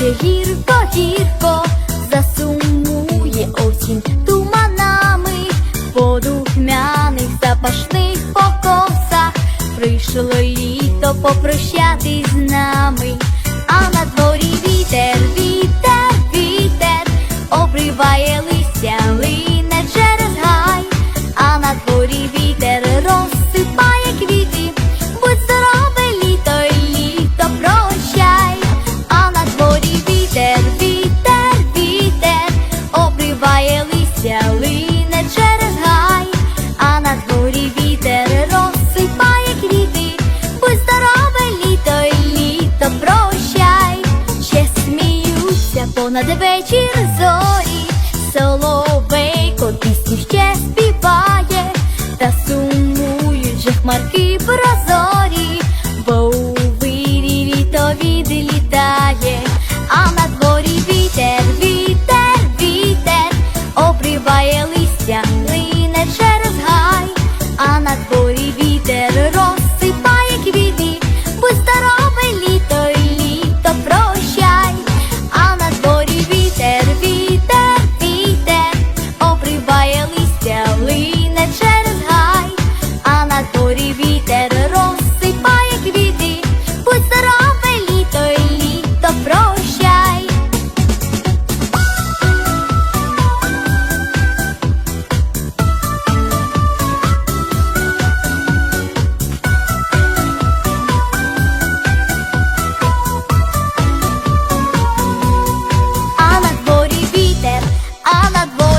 плаче гірко, гірко, засумує осінь туманами, по духмяних запашних покосах прийшло літо попрощатись. понад вечір зорі, соловейко пісні ще співає, та сумують же хмарки броза. I'm not born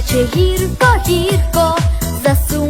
наче гірко, гірко засумував.